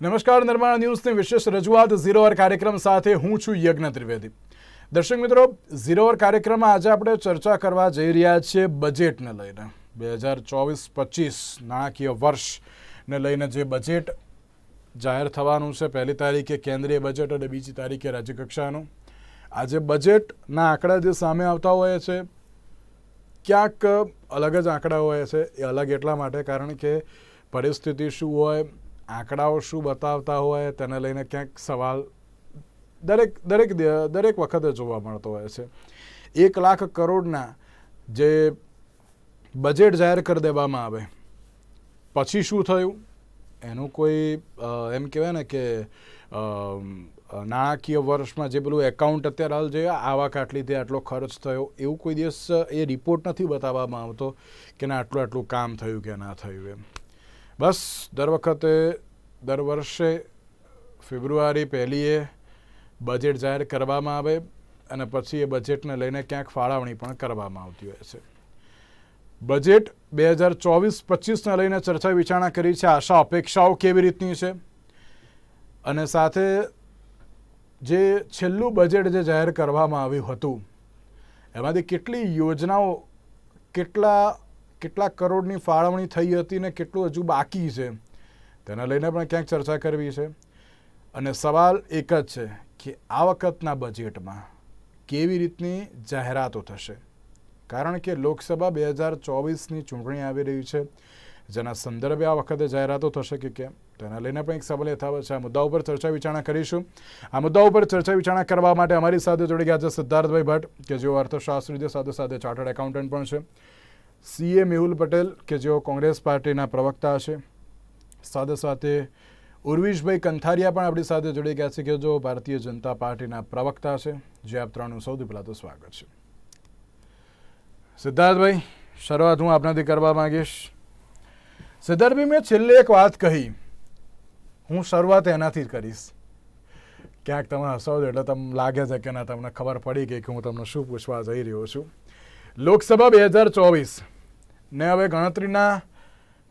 નમસ્કાર, નિર્માણ ન્યૂઝની વિશેષ રજૂઆત ઝીરો વર કાર્યક્રમ સાથે હું છું યજ્ઞ ત્રિવેદી. દર્શક મિત્રો, ઝીરો વર કાર્યક્રમમાં આજે આપણે ચર્ચા કરવા જઈ રહ્યા છીએ બજેટને લઈને. બે હજાર ચોવીસ પચીસ નાણાકીય વર્ષને લઈને જે બજેટ જાહેર થવાનું છે, પહેલી તારીખે કેન્દ્રીય બજેટ અને બીજી તારીખે રાજ્યકક્ષાનું. આજે બજેટના આંકડા જે સામે આવતા હોય છે, ક્યાંક અલગ જ આંકડા હોય છે, એ અલગ એટલા માટે કારણ કે પરિસ્થિતિ શું હોય આંકડાઓ શું બતાવતા હોય તેને લઈને ક્યાંક સવાલ દરેક દરેક દરેક વખતે જોવા મળતો હોય છે. એક લાખ કરોડના જે બજેટ જાહેર કરી દેવામાં આવે, પછી શું થયું? એનું કોઈ એમ કહેવાય ને કે નાણાકીય વર્ષમાં જે પેલું એકાઉન્ટ અત્યારે હાલ જે આવા તે આટલો ખર્ચ થયો, એવું કોઈ દિવસ એ રિપોર્ટ નથી બતાવવામાં આવતો કે ના આટલું આટલું કામ થયું કે ના થયું એમ. બસ દર વખતે દર વર્ષે ફેબ્રુઆરી પહેલીએ બજેટ જાહેર કરવામાં આવે અને પછી એ બજેટને લઈને ક્યાંક ફાળવણી પણ કરવામાં આવતી હોય છે. બજેટ બે હજાર ચોવીસ પચીસને લઈને ચર્ચા વિચારણા કરી છે. આશા અપેક્ષાઓ કેવી રીતની છે? અને સાથે જે છેલ્લું બજેટ જે જાહેર કરવામાં આવ્યું હતું, એમાંથી કેટલી યોજનાઓ, કેટલા કેટલા કરોડની ફાળવણી થઈ હતી ને કેટલું હજુ બાકી છે, તેના લઈને પણ ક્યાંક ચર્ચા કરવી છે. અને સવાલ એક જ છે કે આ વખતના બજેટમાં કેવી રીતની જાહેરાતો થશે? કારણ કે લોકસભા બે હજાર ચોવીસની ચૂંટણી આવી રહી છે, જેના સંદર્ભે આ વખતે જાહેરાતો થશે કે કેમ? તેના લઈને પણ એક સવાલ યથાવત છે. આ મુદ્દા ઉપર ચર્ચા વિચારણા કરીશું. આ મુદ્દા ઉપર ચર્ચા વિચારણા કરવા માટે અમારી સાથે જોડી ગયા છે સિદ્ધાર્થભાઈ ભટ્ટ, કે જેઓ અર્થશાસ્ત્રી છે સાથે સાથે ચાર્ટર્ડ એકાઉન્ટન્ટ પણ છે. સીએ મેહુલ પટેલ, કે જેઓ કોંગ્રેસ પાર્ટીના પ્રવક્તા છે સાથે સાથે ઉર્વિશભાઈ કંથારિયા પણ આપણી સાથે જોડી ગયા છે, કે જો ભારતીય જનતા પાર્ટીના પ્રવક્તા છે જે આપ ત્રણનું સૌથી પહેલાં તો સ્વાગત છે. સિદ્ધાર્થભાઈ, શરૂઆત હું આપનાથી કરવા માંગીશ. સિદ્ધાર્થભાઈ, મેં છેલ્લે એક વાત કહી. હું શરૂઆત એનાથી જ કરીશ. ક્યાંક તમે હસો એટલે તમને લાગે છે કે ના, તમને ખબર પડી ગઈ કે હું તમને શું પૂછવા જઈ રહ્યો છું. લોકસભા બે હજાર ચોવીસ. ને હવે ગણતરીના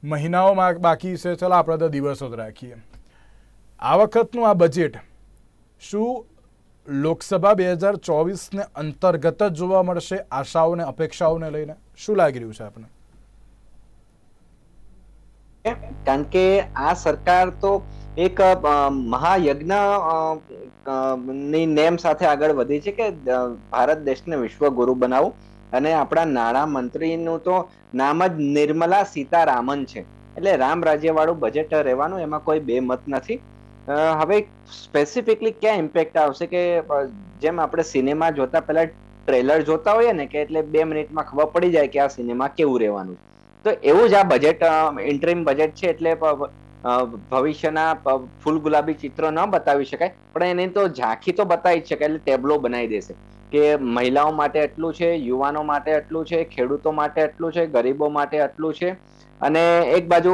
મહિનાઓમાં બાકી છે. ચાલો આપણે તો દિવસો જ રાખીએ. આ વખતનું આ બજેટ શું લોકસભા બે હજાર ચોવીસને અંતર્ગત જ જોવા મળશે? આશાઓને, અપેક્ષાઓને લઈને શું લાગી રહ્યું છે આપણે કારણ કે આ સરકાર તો એક મહાયજ્ઞની નેમ સાથે આગળ વધી છે કે ભારત દેશને વિશ્વ ગુરુ બનાવવું અને આપણા નાણાં મંત્રીનું તો નામ જ નિર્મલા સીતારામન છે. એટલે રામ રાજ્ય વાળું બજેટ રહેવાનું એમાં કોઈ બે મત નથી હવે સ્પેસિફિકલી ક્યાં ઇમ્પેક્ટ આવશે કે જેમ આપણે સિનેમા જોતા પહેલા ટ્રેલર જોતા હોઈએ ને કે એટલે બે મિનિટમાં ખબર પડી જાય કે આ સિનેમા કેવું રહેવાનું. તો એવું જ આ બજેટ ઇન્ટરિમ બજેટ છે એટલે ભવિષ્યના ફૂલ ગુલાબી ચિત્રો ન બતાવી શકાય. પણ એની તો ઝાંખી તો બતાવી જ શકાય એટલે ટેબલો બનાવી દેશે. કે મહિલાઓ માટે એટલું છે, યુવાનો માટે એટલું છે, ખેડૂતો માટે એટલું છે, ગરીબો માટે એટલું છે. અને એક બાજુ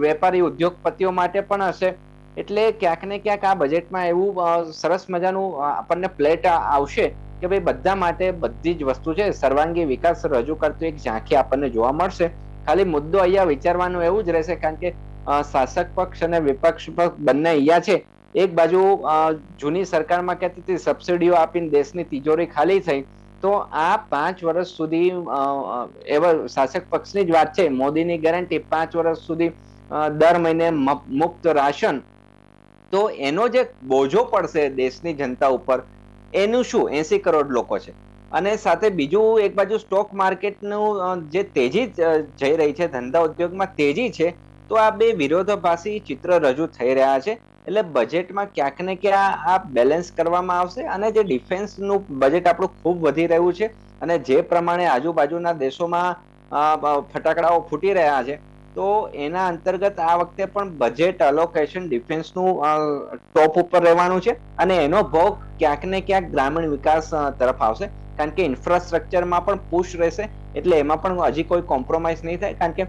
વેપારી ઉદ્યોગપતિઓ માટે પણ હશે. એટલે ક્યાંક ને ક્યાંક આ બજેટમાં એવું સરસ મજાનું આપણને પ્લેટ આવશે કે ભાઈ બધા માટે બધી જ વસ્તુ છે. સર્વાંગી વિકાસ રજૂ કરતું એક ઝાંખી આપણને જોવા મળશે. ખાલી મુદ્દો અહીંયા વિચારવાનું એવું જ રહેશે કારણ કે શાસક પક્ષ અને વિપક્ષ પક્ષ બંને અહીંયા છે. એક બાજુ જૂની સરકારમાં કહેતી હતી, સબસિડીઓ આપીને દેશની તિજોરી ખાલી થઈ. તો આ પાંચ વર્ષ સુધી એવા શાસક પક્ષની જ વાત છે. મોદીની ગેરંટી પાંચ વર્ષ સુધી દર મહિને મુક્ત રાશન. તો એનો જે બોજો પડશે દેશની જનતા ઉપર, એનું શું? એસી કરોડ લોકો છે. અને સાથે બીજું એક બાજુ સ્ટોક માર્કેટનું જે તેજી જઈ રહી છે, ધંધા ઉદ્યોગમાં તેજી છે, તો આ બે વિરોધાભાસી ચિત્ર રજૂ થઈ રહ્યા છે. એટલે બજેટમાં ક્યાંક ને ક્યાં આ બેલેન્સ કરવામાં આવશે અને જે ડિફેન્સનું બજેટ આપણું ખૂબ વધી રહ્યું છે અને જે પ્રમાણે આજુબાજુના દેશોમાં ફટાકડાઓ ફૂટી રહ્યા છે, તો એના અંતર્ગત આ વખતે પણ બજેટ અલોકેશન ડિફેન્સનું ટોપ ઉપર રહેવાનું છે અને એનો ભોગ ક્યાંક ને ક્યાંક ગ્રામીણ વિકાસ તરફ આવશે. કારણ કે ઇન્ફ્રાસ્ટ્રક્ચરમાં પણ પુશ રહેશે એટલે એમાં પણ હજી કોઈ કોમ્પ્રોમાઇઝ નહીં થાય. કારણ કે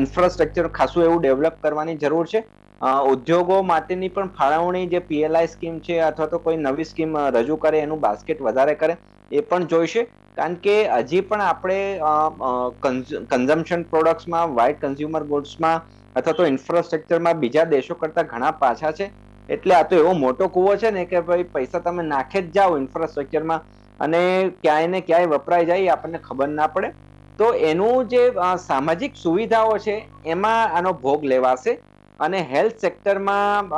ઇન્ફ્રાસ્ટ્રક્ચર ખાસું એવું ડેવલપ કરવાની જરૂર છે. ઉદ્યોગો માટેની પણ ફાળવણી જે પીએલઆઈ સ્કીમ છે અથવા તો કોઈ નવી સ્કીમ રજૂ કરે, એનું બાસ્કેટ વધારે કરે, એ પણ જોઈશે. કારણ કે હજી પણ આપણે કન્ઝમ્પશન પ્રોડક્ટ્સમાં વાઇટ કન્ઝ્યુમર ગુડ્સમાં અથવા તો ઇન્ફ્રાસ્ટ્રક્ચરમાં બીજા દેશો કરતા ઘણા પાછા છે. એટલે આ તો એવો મોટો કૂવો છે ને કે ભાઈ પૈસા તમે નાખે જ જાઓ ઇન્ફ્રાસ્ટ્રક્ચરમાં અને ક્યાંય ને ક્યાંય વપરાઈ જાય આપણને ખબર ના પડે. તો એનું જે સામાજિક સુવિધાઓ છે, એમાં આનો ભોગ લેવાશે. અને હેલ્થ સેક્ટરમાં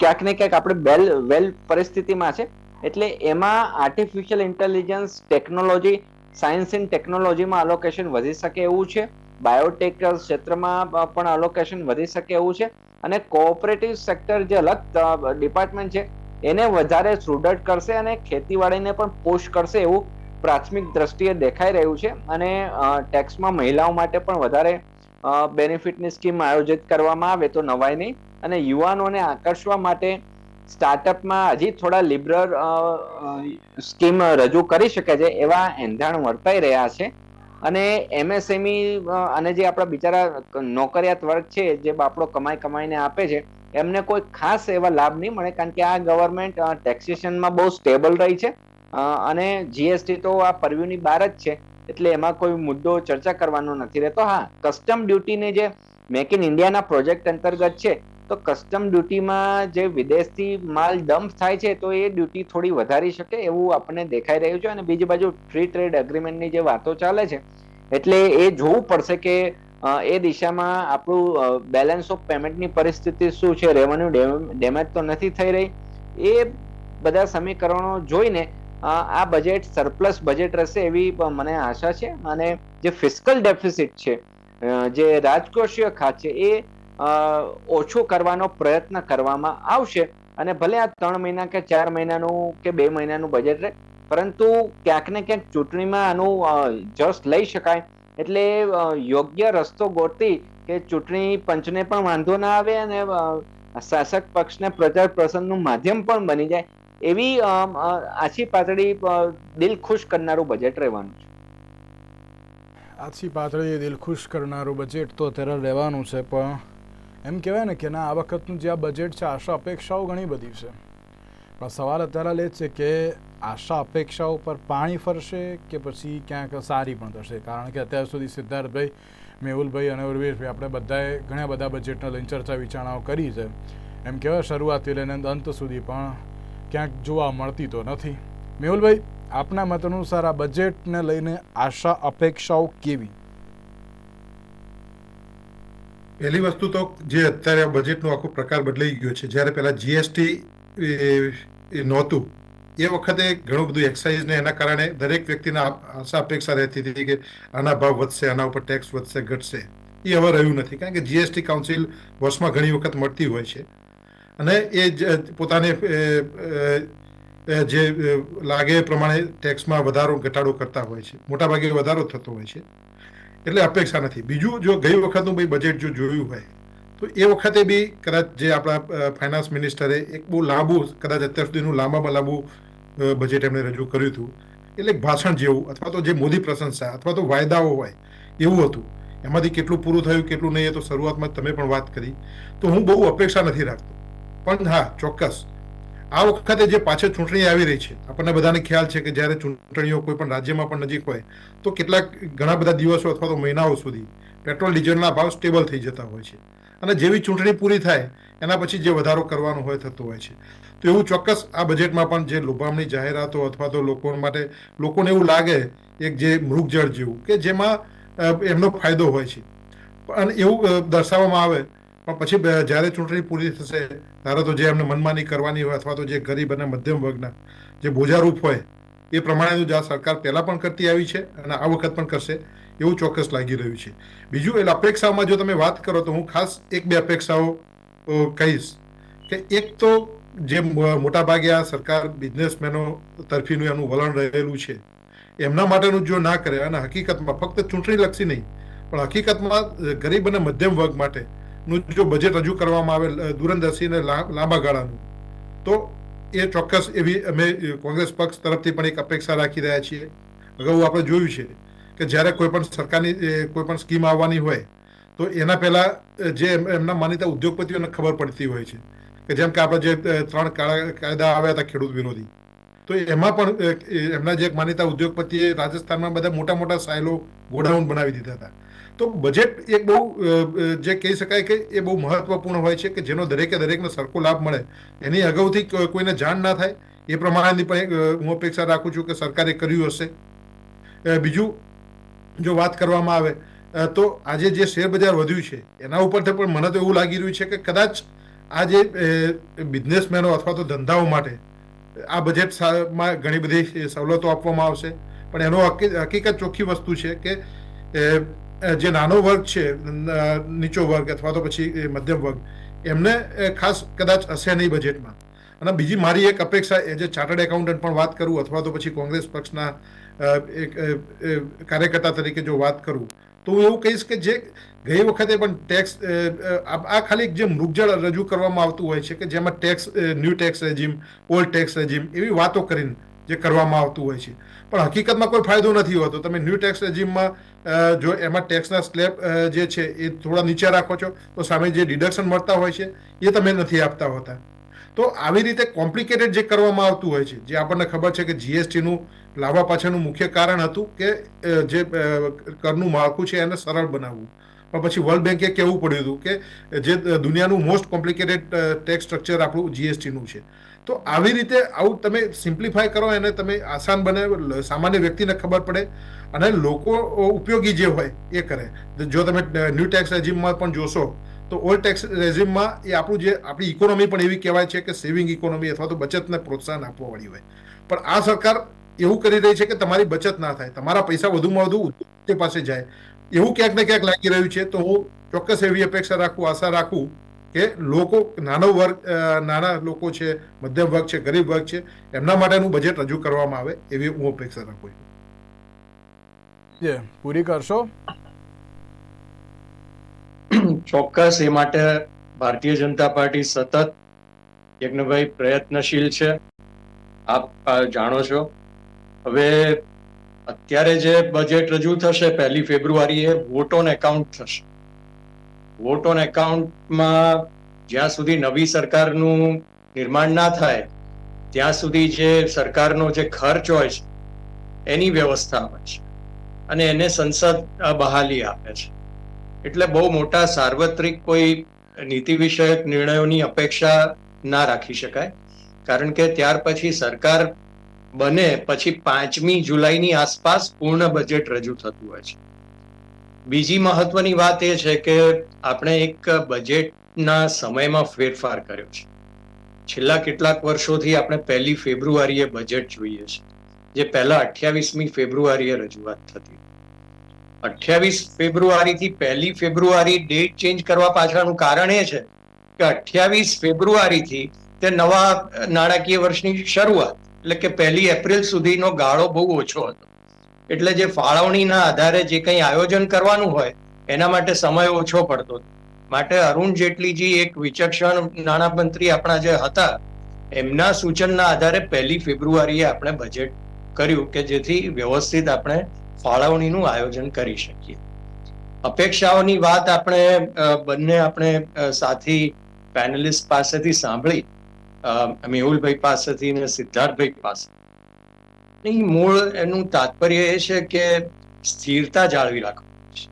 ક્યાંક ને ક્યાંક આપણે બેલ વેલ પરિસ્થિતિમાં છે. એટલે એમાં artificial intelligence technology science and ટેકનોલોજીમાં અલોકેશન વધી શકે એવું છે. બાયોટેક ક્ષેત્રમાં પણ અલોકેશન વધી શકે એવું છે. અને કોઓપરેટિવ સેક્ટર જે અલગ ડિપાર્ટમેન્ટ છે, એને વધારે સુદૃઢ કરશે અને ખેતીવાડીને પણ પુશ કરશે એવું પ્રાથમિક દ્રષ્ટિએ દેખાઈ રહ્યું છે. અને ટેક્સમાં મહિલાઓ માટે પણ વધારે બેનિફિટની સ્કીમ આયોજિત કરવામાં આવે તો નવાય નહીં. અને યુવાનોને આકર્ષવા માટે સ્ટાર્ટઅપમાં હજી થોડા લિબરલ સ્કીમ રજૂ કરી શકે છે એવા એંધાણ વર્તાઈ રહ્યા છે. અને એમએસએમઈ અને જે આપણા બિચારા નોકરિયાત વર્ગ છે, જે બાપડો કમાઈ કમાઈને આપે છે, એમને કોઈ ખાસ એવા લાભ નહીં મળે, કારણ કે આ ગવર્મેન્ટ ટેક્સેશનમાં બહુ સ્ટેબલ રહી છે. અને જીએસટી તો આ પરવ્યુની બહાર જ છે. એટલે એમાં કોઈ મુદ્દો ચર્ચા કરવાનો નથી રહેતો. હા કસ્ટમ ડ્યુટીને જે મેક ઇન ઇન્ડિયાના પ્રોજેક્ટ અંતર્ગત છે, તો કસ્ટમ ડ્યુટીમાં જે વિદેશથી માલ ડમ્પ થાય છે, તો એ ડ્યુટી થોડી વધારી શકે એવું આપણને દેખાઈ રહ્યું છે અને બીજી બાજુ ફ્રી ટ્રેડ એગ્રીમેન્ટની જે વાતો ચાલે છે, એટલે એ જોવું પડશે કે એ દિશામાં આપણું બેલેન્સ ઓફ પેમેન્ટની પરિસ્થિતિ શું છે? રેવન્યુ ડેમેજ તો નથી થઈ રહી. એ બધા સમીકરણો જોઈને આ બજેટ સરપ્લસ બજેટ રહેશે એવી મને આશા છે. અને જે ફિસ્કલ ડેફિસિટ છે જે રાજકોષીય ખાત છે, એ ઓછો કરવાનો પ્રયત્ન કરવામાં આવશે. અને ભલે આ ત્રણ મહિના કે ચાર મહિનાનું કે બે મહિનાનું બજેટ રહે, પરંતુ ક્યાંક ને ક્યાંક ચૂંટણીમાં આનું જસ લઈ શકાય. એટલે યોગ્ય રસ્તો ગોતી કે ચૂંટણી પંચને પણ વાંધો ના આવે અને શાસક પક્ષને પ્રચાર પ્રસંગનું માધ્યમ પણ બની જાય એવી આછી પાતળી દિલ ખુશ કરનારું બજેટ રહેવાનું છે. આછી પાતળી દિલ ખુશ કરનારું બજેટ તો અત્યારે રહેવાનું છે, પણ એમ કહેવાય ને કે ના, આ વખતનું જે આ બજેટ છે, આશા અપેક્ષાઓ ઘણી બધી છે. પણ સવાલ અત્યારે એ છે કે આશા અપેક્ષાઓ પર પાણી ફરશે કે પછી ક્યાંક સારી પણ થશે? કારણ કે અત્યાર સુધી સિદ્ધાર્થભાઈ, મેહુલભાઈ અને ઉર્વેશભાઈ આપણે બધાએ ઘણા બધા બજેટને લઈને ચર્ચા વિચારણાઓ કરી છે. એમ કહેવાય શરૂઆતથી લઈને અંત સુધી પણ ક્યાંક જોવા મળતી તો નથી. મેહુલભાઈ, આપના મત અનુસાર આ બજેટને લઈને આશા અપેક્ષાઓ કેવી? પહેલી વસ્તુ તો જે અત્યારે આ બજેટનો આખો પ્રકાર બદલાઈ ગયો છે, જ્યારે પહેલા જીએસટી નહોતું. એ વખતે ઘણું બધું એક્સાઇઝ ને એના કારણે દરેક વ્યક્તિના આશા અપેક્ષા રહેતી હતી કે આના ભાવ વધશે, આના ઉપર ટેક્સ વધશે, ઘટશે. એ હવે રહ્યું નથી, કારણ કે જીએસટી કાઉન્સિલ વર્ષમાં ઘણી વખત મળતી હોય છે. અને એ પોતાને જે લાગે પ્રમાણે ટેક્સમાં વધારો, ઘટાડો કરતા હોય છે. મોટાભાગે વધારો થતો હોય છે. એટલે અપેક્ષા નથી. બીજું જો ગઈ વખતનું ભાઈ બજેટ જો જોયું હોય, તો એ વખતે બી કદાચ જે આપણા ફાઇનાન્સ મિનિસ્ટરે એક બહુ લાંબુ, કદાચ અત્યાર સુધીનું લાંબામાં લાંબુ બજેટ એમણે રજૂ કર્યું હતું. એટલે ભાષણ જેવું, અથવા તો જે મોદી પ્રશંસા, અથવા તો વાયદાઓ હોય, એવું હતું. એમાંથી કેટલું પૂરું થયું, કેટલું નહીં એ તો શરૂઆતમાં તમે પણ વાત કરી. તો હું બહુ અપેક્ષા નથી રાખતો. પણ હા, ચોક્કસ. આ વખતે જે પાછળ ચૂંટણી આવી રહી છે, આપણને બધાને ખ્યાલ છે કે જ્યારે ચૂંટણીઓ કોઈ પણ રાજ્યમાં પણ નજીક હોય, તો કેટલાક ઘણા બધા દિવસો અથવા તો મહિનાઓ સુધી પેટ્રોલ, ડીઝલના ભાવ સ્ટેબલ થઈ જતા હોય છે. અને જેવી ચૂંટણી પૂરી થાય, એના પછી જે વધારો કરવાનો હોય થતો હોય છે. તો એવું ચોક્કસ આ બજેટમાં પણ જે લોભામણી જાહેરાતો અથવા તો લોકો માટે, લોકોને એવું લાગે એક જે મૃગજળ જેવું, કે જેમાં એમનો ફાયદો હોય છે. અને એવું દર્શાવવામાં આવે પણ પછી જ્યારે ચૂંટણી પૂરી થશે, ત્યારે તો જે એમને મનમાની કરવાની હોય અથવા તો જે ગરીબ અને મધ્યમ વર્ગના જે બોજારૂપ હોય, એ પ્રમાણેનું જે આ સરકાર પહેલાં પણ કરતી આવી છે અને આ વખત પણ કરશે એવું ચોક્કસ લાગી રહ્યું છે. બીજું એટલે અપેક્ષાઓમાં જો તમે વાત કરો તો હું ખાસ એક બે અપેક્ષાઓ કહીશ કે એક તો જે મોટાભાગે આ સરકાર બિઝનેસમેનો તરફીનું એનું વલણ રહેલું છે, એમના માટેનું જો ના કરે, અને હકીકતમાં ફક્ત ચૂંટણી લક્ષી નહીં, પણ હકીકતમાં ગરીબ અને મધ્યમ વર્ગ માટે નું જો બજેટ રજૂ કરવામાં આવે દૂરંદર્શીને લાંબા ગાળાનું, તો એ ચોક્કસ એવી અમે કોંગ્રેસ પક્ષ તરફથી પણ એક અપેક્ષા રાખી રહ્યા છીએ. અગાઉ આપણે જોયું છે કે જ્યારે કોઈ પણ સરકારની કોઈ પણ સ્કીમ આવવાની હોય, તો એના પહેલાં જે એમ- એમના માનીતા ઉદ્યોગપતિઓને ખબર પડતી હોય છે કે જેમ કે આપણે જે ત્રણ કાયદા આવ્યા હતા ખેડૂત વિરોધી, તો એમાં પણ એમના જે માનીતા ઉદ્યોગપતિએ રાજસ્થાનમાં બધા મોટા મોટા સાયલો ગોડાઉન બનાવી દીધા હતા. તો બજેટ એક બહુ જે કહી શકાય કે એ બહુ મહત્વપૂર્ણ હોય છે કે જેનો દરેકે દરેકને સરખો લાભ મળે. એની અગાઉથી કોઈને જાણ ના થાય. એ પ્રમાણેની પણ હું અપેક્ષા રાખું છું કે સરકારે કર્યું હશે. બીજું જો વાત કરવામાં આવે તો આજે જે શેર બજાર વધ્યું છે, એના ઉપરથી પણ મને તો એવું લાગી રહ્યું છે કે કદાચ આ જે બિઝનેસમેનો અથવા તો ધંધાઓ માટે આ બજેટ સા- ઘણી બધી સવલતો આપવામાં આવશે. પણ એનો હકી- હકીકત ચોખ્ખી વસ્તુ છે કે જે નાનો વર્ગ છે નીચો વર્ગ અથવા તો પછી મધ્યમ વર્ગ, એમને ખાસ કદાચ હશે નહીં બજેટમાં અને બીજી મારી એક અપેક્ષા એઝ એ ચાર્ટર્ડ એકાઉન્ટન્ટ પણ વાત કરું અથવા તો પછી કોંગ્રેસ પક્ષના એક કાર્યકર્તા તરીકે જો વાત કરું, તો હું એવું કહીશ કે જે ગઈ વખતે પણ ટેક્સ આ ખાલી જે મૃગજળ રજૂ કરવામાં આવતું હોય છે કે જેમાં tax new tax regime old tax regime એવી વાતો કરીને જે કરવામાં આવતું હોય છે. પણ હકીકતમાં કોઈ ફાયદો નથી હોતો. તમે ન્યૂ ટેક્સ રેજીમમાં જો એમાં ટેક્સના સ્લેબ જે છે, એ થોડા નીચે રાખો છો, તો સામે જે ડિડક્શન મળતા હોય છે, એ તમે નથી આપતા હોતા. તો આવી રીતે કોમ્પ્લિકેટેડ જે કરવામાં આવતું હોય છે, જે આપણને ખબર છે કે જીએસટીનું લાવવા પાછળનું મુખ્ય કારણ હતું કે જે કરનું માળખું છે, એને સરળ બનાવવું. પણ પછી વર્લ્ડ બેન્કે કહેવું પડ્યું હતું કે, જે દુનિયાનું મોસ્ટ કોમ્પ્લિકેટેડ ટેક્સ સ્ટ્રક્ચર આપણું જીએસટીનું છે. તો આવી રીતે આવું તમે સિમ્પ્લિફાય કરો એને તમે આસાન બને સામાન્ય વ્યક્તિને ખબર પડે અને લોકો ઉપયોગી જે હોય એ કરે. જો તમે ન્યૂ ટેક્સ રેજીમમાં પણ જોશો, તો ઓલ્ડ ટેક્સ રેજીમમાં એ આપણું જે, આપણી ઇકોનોમી પણ એવી કહેવાય છે કે સેવિંગ ઇકોનોમી અથવા તો બચતને પ્રોત્સાહન આપવાવાળી હોય. પણ આ સરકાર એવું કરી રહી છે કે તમારી બચત ના થાય. તમારા પૈસા વધુમાં વધુ તે પાસે જાય. એવું ક્યાંક ને ક્યાંક લાગી રહ્યું છે, તો હું ચોક્કસ એવી અપેક્ષા રાખું, આશા રાખું કે લોકો નાનો વર્ગ નાના લોકો છે મધ્યમ વર્ગ છે ગરીબ વર્ગ છે એમના માટેનું બજેટ રજૂ કરવામાં આવે એવી હું અપેક્ષા રાખું છું. જે પૂરી કરશો? ચોક્કસ એ માટે ભારતીય જનતા પાર્ટી સતત યજ્ઞભાઈ પ્રયત્નશીલ છે. આપ જાણો છો. હવે અત્યારે જે બજેટ રજૂ થશે પહેલી ફેબ્રુઆરીએ વોટ ઓન એકાઉન્ટ થશે. વોટ ઓન એકાઉન્ટમાં જ્યાં સુધી નવી સરકારનું નિર્માણ ના થાય, ત્યાં સુધી જે સરકારનો જે ખર્ચ હોય છે, એની વ્યવસ્થા હોય છે. અને એને સંસદ બહાલી આપે છે. એટલે બહુ મોટા સાર્વત્રિક કોઈ નીતિ વિષયક નિર્ણયોની અપેક્ષા ના રાખી શકાય. કારણ કે ત્યાર પછી સરકાર બને, પછી પાંચમી જુલાઈની આસપાસ પૂર્ણ બજેટ રજૂ થતું હોય છે. બીજી મહત્વની વાત એ છે કે આપણે એક બજેટના સમયમાં ફેરફાર કર્યો છે. છેલ્લા કેટલાક વર્ષોથી આપણે પહેલી ફેબ્રુઆરીએ બજેટ જોઈએ છે, જે પહેલા અઠ્યાવીસમી ફેબ્રુઆરીએ રજૂઆત થતી. અઠ્યાવીસ ફેબ્રુઆરી થી પહેલી ફેબ્રુઆરી ડેટ ચેન્જ કરવા પાછળનું કારણ એ છે કે અઠ્યાવીસ ફેબ્રુઆરી થી તે નવા નાણાકીય વર્ષની શરૂઆત, એટલે કે પહેલી એપ્રિલ સુધીનો ગાળો બહુ ઓછો હતો. એટલે જે ફાળવણીના આધારે જે કંઈ આયોજન કરવાનું હોય, એના માટે સમય ઓછો પડતો. માટે અરુણ જેટલીજી એક વિચક્ષણ નાણામંત્રી આપણા જે હતા, એમના સૂચનના આધારે પહેલી ફેબ્રુઆરીએ આપણે બજેટ કર્યું કે જેથી વ્યવસ્થિત આપણે ફાળવણીનું આયોજન કરી શકીએ. અપેક્ષાઓની વાત આપણે બંને આપણે સાથી પેનલિસ્ટ પાસેથી સાંભળી મેહુલભાઈ પાસેથી ને સિદ્ધાર્થભાઈ પાસે મૂળ એનું તાત્પર્ય એ છે કે સ્થિરતા જાળવી રાખવાની છે.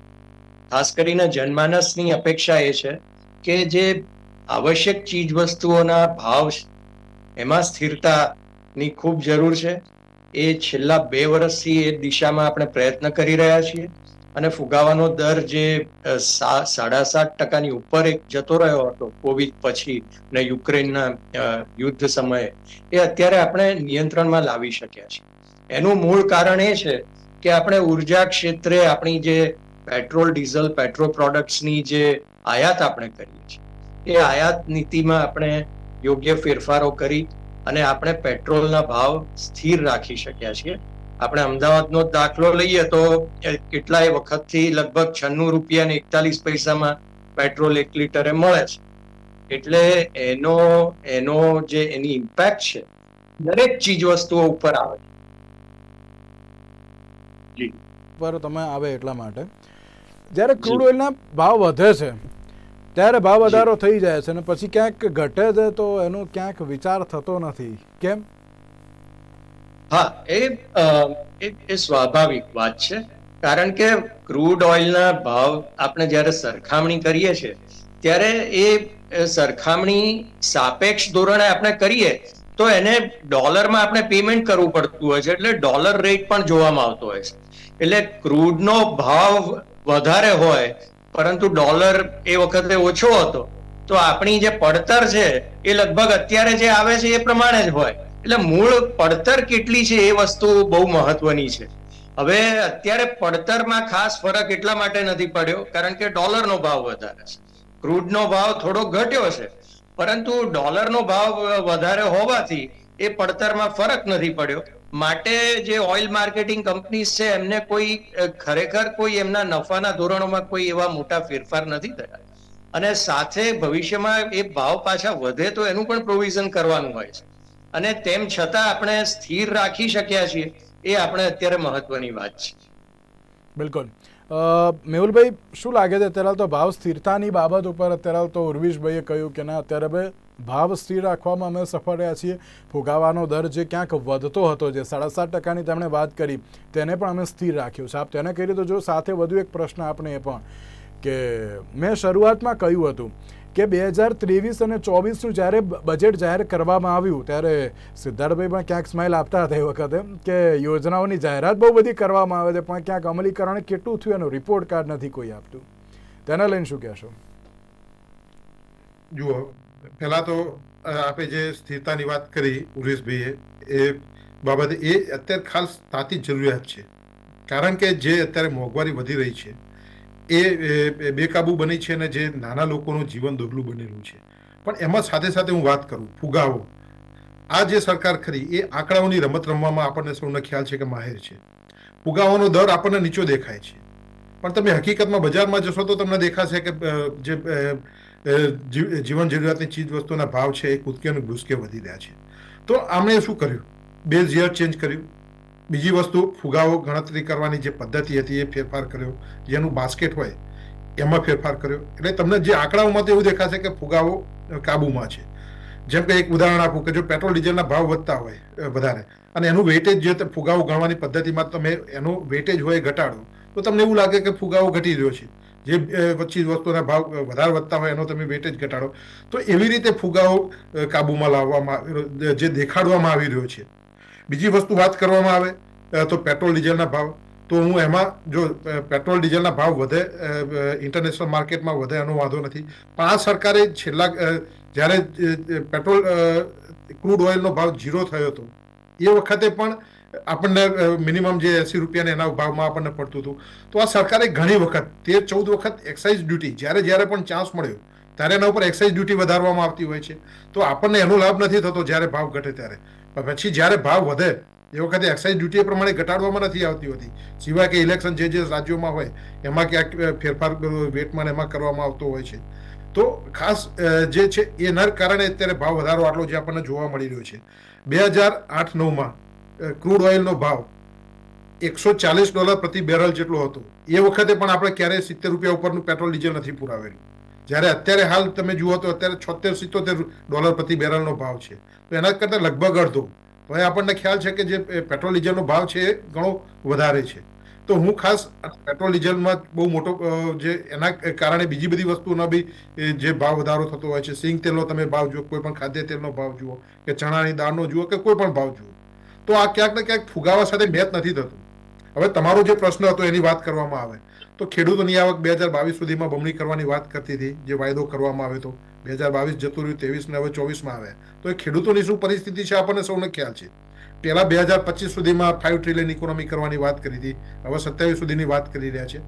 ખાસ કરીને જનમાનસની અપેક્ષા એ છે કે જે આવશ્યક ચીજ વસ્તુઓના ભાવ છે, એમાં સ્થિરતાની ખૂબ જરૂર છે. એ છેલ્લા બે વર્ષથી એ દિશામાં આપણે પ્રયત્ન કરી રહ્યા છીએ અને ફુગાવાનો દર જે સાડા સાત ટકાની ઉપર એક જતો રહ્યો હતો કોવિડ પછી ને યુક્રેનના યુદ્ધ સમયે, એ અત્યારે આપણે નિયંત્રણમાં લાવી શક્યા છીએ. એનું મૂળ કારણ એ છે કે આપણે ઊર્જા ક્ષેત્રે આપણી જે પેટ્રોલ, ડીઝલ પેટ્રોલ પ્રોડક્ટ્સની જે આયાત આપણે કરીએ છીએ, એ આયાત નીતિમાં આપણે યોગ્ય ફેરફારો કરી અને આપણે પેટ્રોલના ભાવ સ્થિર રાખી શક્યા છીએ. આપણે અમદાવાદનો દાખલો લઈએ તો કેટલાય વખતથી લગભગ છન્નું રૂપિયા ને એકતાલીસ પૈસામાં પેટ્રોલ એક લીટરે મળે છે. એટલે એનો એનો જે એની ઇમ્પેક્ટ છે, દરેક ચીજ વસ્તુઓ ઉપર આવે છે. પર તમે આવે એટલા માટે. જ્યારે ક્રૂડ ઓઇલના ભાવ વધે છે ત્યારે ભાવ વધારો થઈ જાય છે અને પછી ક્યાંક ઘટે છે તો એનો ક્યાંક વિચાર થતો નથી. કેમ? હા એ એ એ સ્વાભાવિક વાત છે. કારણ કે ક્રૂડ ઓઇલના ભાવ આપણે જ્યારે સરખામણી કરીએ છીએ ત્યારે એ સરખામણી સાપેક્ષ ધોરણે આપણે કરીએ તો એને ડોલરમાં આપણે પેમેન્ટ કરવું પડતું હોય છે. એટલે ડોલર રેટ પણ જોવામાં આવતો હોય છે. એટલે ક્રૂડનો ભાવ વધારે હોય, પરંતુ ડોલર એ વખતે ઓછો હતો. તો આપણી જે પડતર છે, એ લગભગ અત્યારે જે આવે છે, એ પ્રમાણે જ હોય. એટલે મૂળ પડતર કેટલી છે, એ વસ્તુ બહુ મહત્વની છે. હવે અત્યારે પડતરમાં ખાસ ફરક એટલા માટે નથી પડ્યો, કારણ કે ડોલરનો ભાવ વધારે છે. ક્રૂડનો ભાવ થોડો ઘટ્યો છે, પરંતુ ડોલરનો ભાવ વધારે હોવાથી એ પડતરમાં ફરક નથી પડ્યો. માટે જે ઓઇલ માર્કેટિંગ કંપનીઝ છે, એમને કોઈ ખરેખર કોઈ એમના નફાના ધોરણોમાં કોઈ એવા મોટા ફેરફાર નથી થયા. અને સાથે ભવિષ્યમાં એ ભાવ પાછા વધે તો એનું પણ પ્રોવિઝન કરવાનું હોય છે. અને તેમ છતાં આપણે સ્થિર રાખી શક્યા છીએ, એ આપણે અત્યારે મહત્વની વાત છે. બિલકુલ. મેહુલભાઈ, શું લાગે છે? અત્યારે તો ભાવ સ્થિરતાની બાબત ઉપર અત્યારે તો ઉર્વિશભાઈએ કહ્યું કે ના, અત્યારે ભાવ સ્થિર રાખવામાં અમે સફળ રહ્યા છીએ. ફુગાવાનો દર જે ક્યાંક વધતો હતો, જે સાડા સાત ટકાની તેમણે વાત કરી, તેને પણ અમે સ્થિર રાખ્યું છે. તેને કહી તો જો સાથે વધુ એક પ્રશ્ન આપણે એ પણ કે, મેં શરૂઆતમાં કહ્યું હતું કે બે હજાર ત્રેવીસ અને ચોવીસનું જ્યારે બજેટ જાહેર કરવામાં આવ્યું, ત્યારે સિદ્ધાર્થભાઈ પણ ક્યાંક સ્માઇલ આપતા હતા એ વખતે કે યોજનાઓની જાહેરાત બહુ બધી કરવામાં આવે છે, પણ ક્યાંક અમલીકરણ કેટલું થયું એનો રિપોર્ટ કાર્ડ નથી કોઈ આપતું. તેના લઈને શું કહેશો? જુઓ, પહેલાં તો આપે જે સ્થિરતાની વાત કરી ઉરેશભાઈએ એ બાબતે એ અત્યારે ખાસ તાતી જરૂરિયાત છે. કારણ કે જે અત્યારે મોંઘવારી વધી રહી છે એ બેકાબુ બની છે અને જે નાના લોકોનું જીવન દોગલું બનેલું છે. પણ એમાં સાથે સાથે હું વાત કરું, ફુગાવો. આ જે સરકાર ખરી, એ આંકડાઓની રમત રમવામાં આપણને સૌને ખ્યાલ છે કે માહેર છે. ફુગાવાનો દર આપણને નીચો દેખાય છે. પણ તમે હકીકતમાં બજારમાં જશો તો તમને દેખાશે કે જે જીવન જરૂરિયાતની ચીજ વસ્તુના ભાવ છે એ કૂદકે અને ઘૂસકે વધી રહ્યા છે. તો આમણે શું કર્યું? બેઝ યર ચેન્જ કર્યું. બીજી વસ્તુ, ફુગાવો ગણતરી કરવાની જે પદ્ધતિ હતી એ ફેરફાર કર્યો. જેનું બાસ્કેટ હોય, એમાં ફેરફાર કર્યો. એટલે તમને જે આંકડાઓમાં તો એવું દેખાશે કે ફુગાવો કાબુમાં છે. જેમ કે એક ઉદાહરણ આપું કે જો પેટ્રોલ, ડીઝલના ભાવ વધતા હોય વધારે, અને એનું વેટેજ જે ફુગાવો ગણવાની પદ્ધતિમાં તમે એનું વેટેજ હોય ઘટાડો, તો તમને એવું લાગે કે ફુગાવો ઘટી રહ્યો છે. જે પછી વસ્તુના ભાવ વધારે વધતા હોય એનો તમે વેટેજ ઘટાડો. તો એવી રીતે ફુગાવો કાબુમાં લાવવામાં જે દેખાડવામાં આવી રહ્યો છે. બીજી વસ્તુ વાત કરવામાં આવે તો પેટ્રોલ ડીઝલના ભાવ. તો હું એમાં જો પેટ્રોલ ડીઝલના ભાવ વધે ઇન્ટરનેશનલ માર્કેટમાં વધે એનો વાંધો નથી. પણ આ સરકારે છેલ્લા જ્યારે પેટ્રોલ ક્રૂડ ઓઇલનો ભાવ ઝીરો થયો હતો, એ વખતે પણ આપણને મિનિમમ જે એસી રૂપિયાને એના ભાવમાં આપણને પડતું હતું. તો આ સરકારે ઘણી વખત તેર ચૌદ વખત એક્સાઇઝ ડ્યુટી જ્યારે જ્યારે પણ ચાન્સ મળ્યો, ત્યારે એના ઉપર એક્સાઇઝ ડ્યુટી વધારવામાં આવતી હોય છે. તો આપણને એનો લાભ નથી થતો જ્યારે ભાવ ઘટે ત્યારે. પછી જ્યારે ભાવ વધે, એ વખતે એક્સાઇઝ ડ્યુટી પ્રમાણે ઘટાડવામાં નથી આવતી હોતી. સિવાય કે ઇલેક્શન જે જે રાજ્યોમાં હોય, એમાં ક્યાંક ફેરફાર વેટમાં એમાં કરવામાં આવતો હોય છે. તો ખાસ જે છે એના કારણે અત્યારે ભાવ વધારો આટલો જે આપણને જોવા મળી રહ્યો છે. બે હજાર આઠ નવમાં ક્રૂડ ઓઇલનો ભાવ એકસો ચાલીસ ડોલર પ્રતિ બેરલ જેટલો હતો. એ વખતે પણ આપણે ક્યારેય સિત્તેર રૂપિયા ઉપરનું પેટ્રોલ ડીઝલ નથી પુરાવેલું. જ્યારે અત્યારે હાલ તમે જુઓ તો અત્યારે છોતેર સિત્તોતેર ડોલર પ્રતિ બેરલનો ભાવ છે. તો એના કરતાં લગભગ અડધો. હવે આપણને ખ્યાલ છે કે જે પેટ્રોલ ડીઝલનો ભાવ છે એ ઘણો વધારે છે. તો હું ખાસ પેટ્રોલ ડીઝલમાં બહુ મોટો જે એના કારણે બીજી બધી વસ્તુના બી જે ભાવ વધારો થતો હોય છે, સિંગ તેલનો તમે ભાવ જુઓ, કોઈ પણ ખાદ્ય તેલનો ભાવ જુઓ, કે ચણાની દાળનો જુઓ, કે કોઈ પણ ભાવ જુઓ, તો આ ક્યાંક ને ક્યાંક ફુગાવા સાથે મેચ નથી થતું. હવે તમારો જે પ્રશ્ન હતો એની વાત કરવામાં આવે. તો ખેડૂતોની આવક બે હજાર બાવીસ સુધીમાં બમણી કરવાની વાત કરતી હતી, જે વાયદો કરવામાં આવ્યો હતો. બે હજાર બાવીસ જતું રહ્યું ત્રેવીસ ને હવે ચોવીસમાં આવે. તો એ ખેડૂતોની શું પરિસ્થિતિ છે, આપણને સૌને ખ્યાલ છે. પહેલા બે હજાર પચીસ સુધીમાં ફાઈવ ટ્રિલિયન ઇકોનોમી કરવાની વાત કરી હતી, હવે સત્યાવીસ સુધીની વાત કરી રહ્યા છે.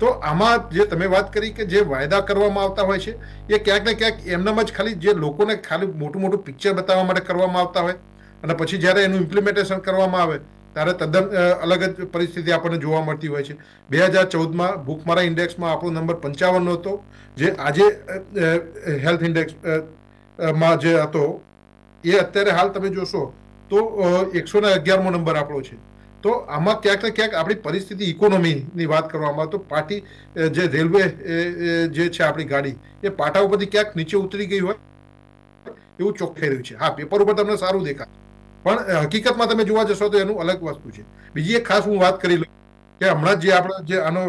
તો આમાં જે તમે વાત કરી કે જે વાયદા કરવામાં આવતા હોય છે, એ ક્યાંક ને ક્યાંક એમનામાં જ ખાલી જે લોકોને ખાલી મોટું મોટું પિક્ચર બતાવવા માટે કરવામાં આવતા હોય. અને પછી જ્યારે એનું ઇમ્પ્લિમેન્ટેશન કરવામાં આવે ત્યારે તદ્દન અલગ જ પરિસ્થિતિ આપણને જોવા મળતી હોય છે. બે હજાર ચૌદમાં ભૂખમારા ઇન્ડેક્સમાં આપણો નંબર પંચાવનનો હતો. જે આજે હેલ્થ ઇન્ડેક્સમાં જે હતો, એ અત્યારે હાલ તમે જોશો તો એકસો ને અગિયારમો નંબર આપણો છે. તો આમાં ક્યાંક ને ક્યાંક આપણી પરિસ્થિતિ, ઇકોનોમીની વાત કરવામાં તો પાટી જે રેલવે જે છે આપણી ગાડી, એ પાટા ઉપરથી ક્યાંક નીચે ઉતરી ગઈ હોય એવું ચોખ્ખાઈ રહ્યું છે. હા, પેપર ઉપર તમને સારું દેખાય. પણ હકીકતમાં તમે જોવા જશો તો એનું અલગ વસ્તુ છે. બીજી એક ખાસ હું વાત કરી લઉં કે હમણાં જે આપણે જે આનો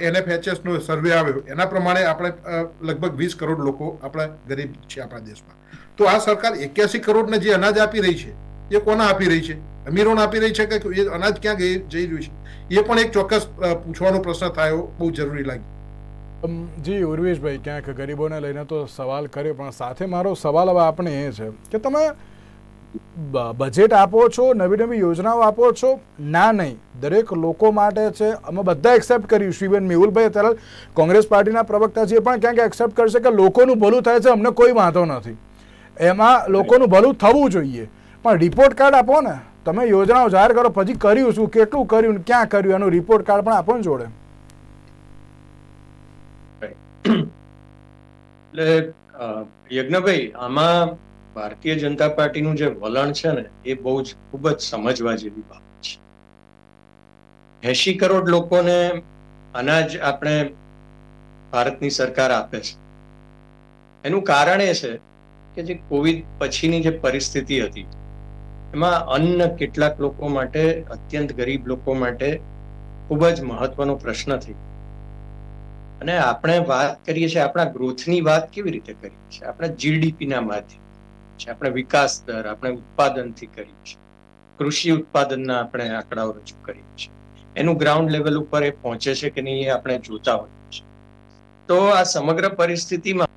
એનએફએચએસ નો સર્વે આવ્યો, એના પ્રમાણે આપણે લગભગ વીસ કરોડ લોકો આપણા ગરીબ છે આપણા દેશમાં. તો આ સરકાર એક્યાસી કરોડને જે અનાજ આપી રહી છે, એ કોના આપી રહી છે? અમીરોને આપી રહી છે કે એ અનાજ ક્યાં ગઈ, જઈ રહ્યું છે? એ પણ એક ચોક્કસ પૂછવાનો પ્રશ્ન થયો બહુ જરૂરી લાગ્યો જી, ઉર્વેશભાઈ, ક્યાંક ગરીબોને લઈને તો સવાલ કર્યો, પણ સાથે મારો સવાલ હવે આપણે એ છે કે તમે બજેટ આપો છો નવી નવી યોજનાઓ આપો છો? ના, નહીં. દરેક લોકો માટે છે, અમે બધા એક્સેપ્ટ કર્યું. શ્રીબેન મેહુલભાઈ અત્યારે કોંગ્રેસ પાર્ટીના પ્રવક્તાજીએ પણ ક્યાંક એક્સેપ્ટ કરશે કે લોકોનું ભલું થાય છે, અમને કોઈ વાંધો નથી. એમાં લોકોનું ભલું થવું જોઈએ. પણ રિપોર્ટ કાર્ડ આપો ને. તમે યોજનાઓ જાહેર કરો, પછી કર્યું શું, કેટલું કર્યું ને ક્યાં કર્યું, એનું રિપોર્ટ કાર્ડ પણ આપો ને જોડે. એટલે યજ્ઞભાઈ, આમાં ભારતીય જનતા પાર્ટીનું જે વલણ છે ને, એ બહુ જ ખૂબ જ સમજવા જેવી બાબત છે. એસી કરોડ લોકોને અનાજ આપણે ભારતની સરકાર આપે છે. એનું કારણ એ છે કે જે કોવિડ પછીની જે પરિસ્થિતિ હતી, એમાં અન્ન કેટલાક લોકો માટે, અત્યંત ગરીબ લોકો માટે ખૂબ જ મહત્વનો પ્રશ્ન થઈ. અને આપણે વાત કરીએ છીએ આપણા ગ્રોથની વાત કેવી રીતે કરીએ છીએ? આપણે જીડીપી ના માધ્યમ છે. આપણે વિકાસ દર, આપણે ઉત્પાદનથી કરીએ છીએ. કૃષિ ઉત્પાદનના આપણે આંકડાઓ રજૂ કરીએ છીએ. એનું ગ્રાઉન્ડ લેવલ ઉપર એ પહોંચે છે કે નહીં એ આપણે જોતા હોઈએ છીએ. તો આ સમગ્ર પરિસ્થિતિમાં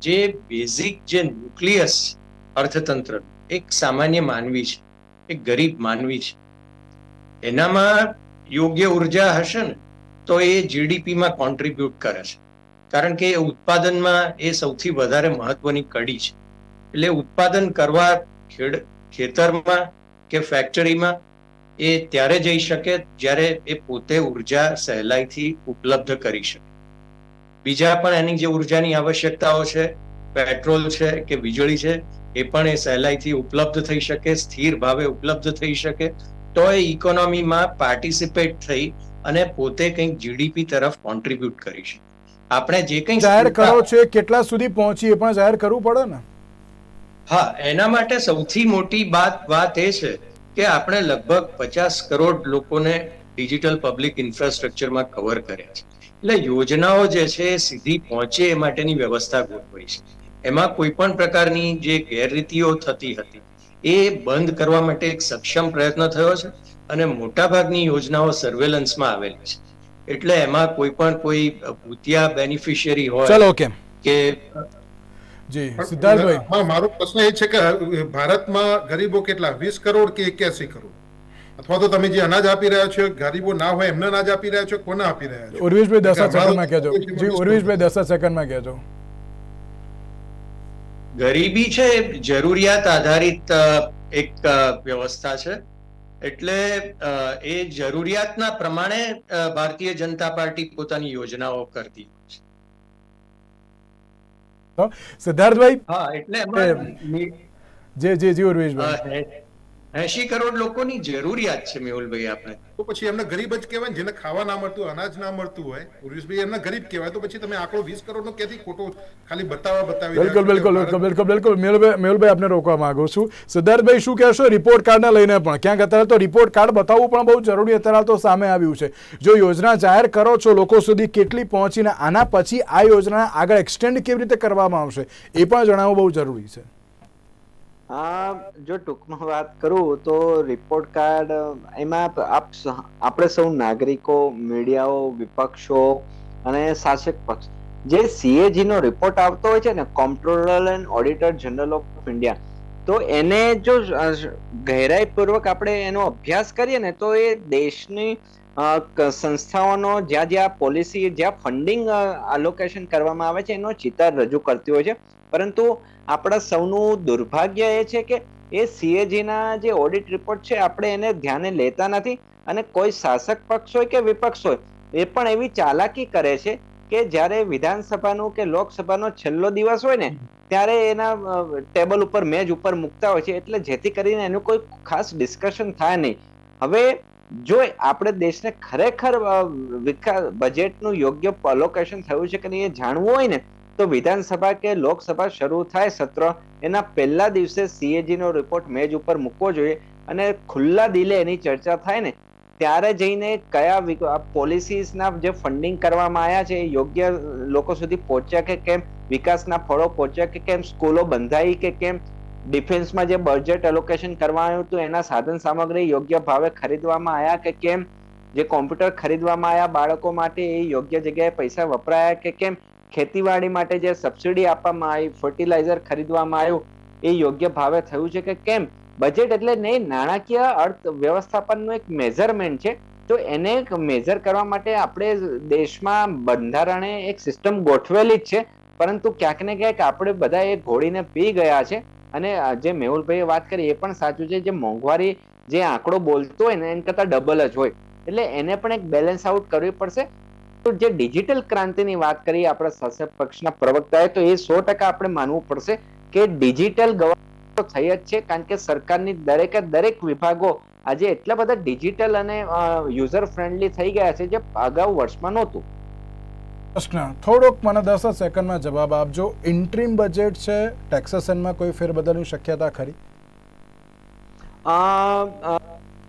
જે બેઝિક જે ન્યુક્લિયસ અર્થતંત્ર એક સામાન્ય માનવી છે, એક ગરીબ માનવી છે. એનામાં યોગ્ય ઊર્જા હશે ને, તો એ જીડીપીમાં કોન્ટ્રીબ્યુટ કરે છે. કારણ કે ઉત્પાદનમાં એ સૌથી વધારે મહત્વની કડી છે. એટલે ઉત્પાદન કરવા ખેડ ખેતરમાં કે ફેક્ટરીમાં એ ત્યારે જઈ શકે જ્યારે એ પોતે ઊર્જા સહેલાઈથી ઉપલબ્ધ કરી શકે. બીજા પણ એની જે ઉર્જાની આવશ્યકતાઓ છે પેટ્રોલ છે કે વીજળી છે એ પણ એ સહેલાઈથી ઉપલબ્ધ થઈ શકે સ્થિર ભાવે ઉપલબ્ધ થઈ શકે તો એ ઇકોનોમીમાં પાર્ટિસિપેટ થઈ અને પોતે કંઈક જીડીપી તરફ કોન્ટ્રીબ્યુટ કરી શકે. આપણે જે કંઈ જાહેર કરો છો કેટલા સુધી પહોંચી એ પણ જાહેર કરવું પડે ને? હા એના માટે સૌથી મોટી વાત વાત એ છે કે આપણે લગભગ પચાસ કરોડ લોકોને ડિજિટલ પબ્લિક ઇન્ફ્રાસ્ટ્રક્ચરમાં કવર કર્યા છે. એટલે યોજનાઓ જે છે સીધી પહોંચે એ માટેની વ્યવસ્થા ગોઠવાઈ છે. એમાં કોઈ પણ પ્રકારની જે ગેરરીતિઓ થતી હતી એ બંધ કરવા માટે એક સક્ષમ પ્રયત્ન થયો છે અને મોટાભાગની યોજનાઓ સર્વેલન્સમાં આવેલી છે. એટલે એમાં કોઈ પણ કોઈ ભૂતિયા બેનિફિશિયરી હોય ચલો કે જી સિદ્ધાર્થભાઈ. મારો પ્રશ્ન એ છે કે ભારતમાં ગરીબો કેટલા? વીસ કરોડ કે એક્યાસી કરોડ? અથવા તો તમે જે અનાજ આપી રહ્યા છો ગરીબો ના હોય એમને અનાજ આપી રહ્યા છો કોને આપી રહ્યા છો? ઉર્વિશભાઈ દસ સેકન્ડમાં કહેજો. જી ઉર્વિશભાઈ દસ સેકન્ડમાં કહેજો. ગરીબી છે જરૂરિયાત આધારિત એક વ્યવસ્થા છે. એટલે એ જરૂરિયાતના પ્રમાણે ભારતીય જનતા પાર્ટી પોતાની યોજનાઓ કરતી. સિદ્ધાર્થભાઈ હા એટલે જે જે જી ઉર્વેશભાઈ એંશી કરોડ લોકોની જરૂરિયાત છે મેહુલભાઈ આપણે. તો પછી એમને ગરીબ જ કહેવાય જેને ખાવા ના મળતું અનાજ ના મળતું હોય ઉર્વિશભાઈ એમને ગરીબ કહેવાય તો પછી તમે આંકડો વીસ કરોડ નો ક્યાંથી ખોટો ખાલી બતાવવા બતાવી બિલકુલ બિલકુલ બિલકુલ બિલકુલ બિલકુલ. મેહુલભાઈ મેહુલભાઈ આપને રોકવા માંગુ છું. સિદ્ધાર્થભાઈ શું કહેશો? રિપોર્ટ કાર્ડને લઈને પણ. ક્યાંક અત્યારે તો રિપોર્ટ કાર્ડ બતાવવું પણ બહુ જરૂરી અત્યારે તો સામે આવ્યું છે. જો યોજના જાહેર કરો છો લોકો સુધી કેટલી પહોંચીને આના પછી આ યોજના આગળ એક્સટેન્ડ કેવી રીતે કરવામાં આવશે એ પણ જણાવવું બહુ જરૂરી છે. આ જો ટૂંકમાં વાત કરું તો રિપોર્ટ કાર્ડ એમાં આપ આપણે સૌ નાગરિકો, મીડિયાઓ, વિપક્ષો અને શાસક પક્ષ, જે સીએજી નો રિપોર્ટ આવતો હોય છે ને comptroller and auditor general of India તો એને જો ગહેરાઈપૂર્વક આપણે એનો અભ્યાસ કરીએ ને, તો એ દેશની સંસ્થાઓનો જ્યાં જ્યાં પોલિસી જ્યાં ફંડિંગ અલોકેશન કરવામાં આવે છે, એનો ચિતાર રજૂ કરતી હોય છે. પરંતુ આપણા સૌનું દુર્ભાગ્ય એ છે કે એ સીએજીના જે ઓડિટ રિપોર્ટ છે, આપણે એને ધ્યાને લેતા નથી અને કોઈ શાસક પક્ષ હોય કે વિપક્ષ હોય, એ પણ એવી ચાલાકી કરે છે કે જ્યારે વિધાનસભાનું કે લોકસભાનો છેલ્લો દિવસ હોય ને, ત્યારે એના ટેબલ ઉપર મેજ ઉપર મૂકતા હોય છે, એટલે જેથી કરીને એનું કોઈ ખાસ ડિસ્કશન થાય નહીં. હવે જો આપણે દેશને ખરેખર બજેટનું યોગ્ય અલોકેશન થયું છે કે નહીં એ જાણવું હોય ને તો વિધાનસભા કે લોકસભા શરૂ થાય સત્ર, એના પહેલા દિવસે સીએજી નો રિપોર્ટ મેજ ઉપર મૂકવો જોઈએ અને ખુલ્લા દિલે એની ચર્ચા થાય ને, ત્યારે જઈને કયા પોલિસીસના જે ફંડિંગ કરવામાં આવ્યા છે એ યોગ્ય લોકો સુધી પહોંચ્યા કે કેમ? વિકાસના ફળો પહોંચ્યા કે કેમ? સ્કૂલો બંધાઈ કે કેમ? ડિફેન્સમાં જે બજેટ એલોકેશન આવ્યું હતું એના સાધન સામગ્રી યોગ્ય ભાવે ખરીદવામાં આવ્યા કે કેમ? જે કોમ્પ્યુટર ખરીદવામાં આવ્યા બાળકો માટે એ યોગ્ય જગ્યાએ પૈસા વપરાયા કે કેમ? ખેતીવાડી માટે જે સબસિડી આપવામાં આવી ફર્ટિલાઇઝર ખરીદવામાં આવ્યું, એ યોગ્ય ભાવે થયું છે કે કેમ? બજેટ એટલે નહીં, નાણાકીય અર્થ વ્યવસ્થાપનનું એક મેઝરમેન્ટ છે. તો એને મેઝર કરવા માટે આપણે દેશમાં બંધારણે એક સિસ્ટમ ગોઠવેલી જ છે. પરંતુ ક્યાંક ને ક્યાંક આપણે બધા એ ઘોડીને પી ગયા છે. અને જે મેહુલભાઈએ વાત કરી એ પણ સાચું છે જે મોંઘવારી જે આંકડો બોલતો હોય ને, એના કરતા ડબલ જ હોય. એટલે એને પણ એક બેલેન્સ આઉટ કરવી પડશે. તો જે ડિજિટલ ક્રાંતિની વાત કરી આપણા શાસક પક્ષના પ્રવક્તાએ તો એ સો ટકા આપણે માનવું પડશે કે ડિજિટલ ગવર્નન્સ થઈ જ છે કારણ કે સરકારની દરેકે દરેક વિભાગો આજે એટલા બધા ડિજિટલ અને યુઝર ફ્રેન્ડલી થઈ ગયા છે જે અગાઉ વર્ષમાં નહોતું. પ્રશ્ન. થોડોક મને દસ જ સેકન્ડમાં જવાબ આપજો. ઇન્ટ્રીમ બજેટ છે ટેક્સેશનમાં કોઈ ફેરબદલની શક્યતા ખરી?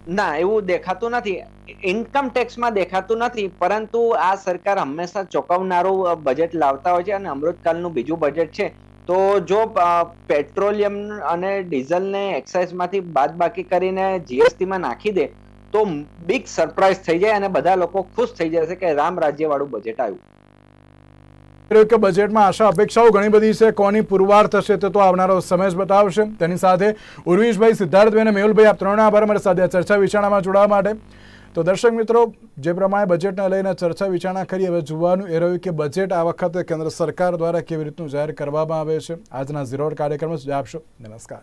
ના, એવું દેખાતું નથી. ઇન્કમ ટેક્સમાં દેખાતું નથી, પરંતુ આ સરકાર હંમેશા ચોંકાવનારું બજેટ લાવતા હોય છે અને અમૃતકાલનું બીજું બજેટ છે. તો જો પેટ્રોલિયમ અને ડીઝલને એક્સાઇઝમાંથી બાદ બાકી કરીને જીએસટીમાં નાખી દે, તો બિગ સરપ્રાઇઝ થઈ જાય અને બધા લોકો ખુશ થઈ જશે કે રામ રાજ્ય વાળું બજેટ આવ્યું. રહ્યું કે બજેટમાં આશા અપેક્ષાઓ ઘણી બધી છે. કોની પુરવાર થશે તે તો આવનારો સમય જ બતાવશે. તેની સાથે ઉર્વિશભાઈ સિદ્ધાર્થભાઈ અને મેહુલભાઈ, આપ ત્રણના આભાર. અમારી સાથે ચર્ચા વિચારણામાં જોડાવા માટે. તો દર્શક મિત્રો, જે પ્રમાણે બજેટને લઈને ચર્ચા વિચારણા કરી, હવે જોવાનું એ રહ્યું કે બજેટ આ વખતે કેન્દ્ર સરકાર દ્વારા કેવી રીતનું જાહેર કરવામાં આવે છે. આજના ઝીરો કાર્યક્રમ જ આપશો. નમસ્કાર.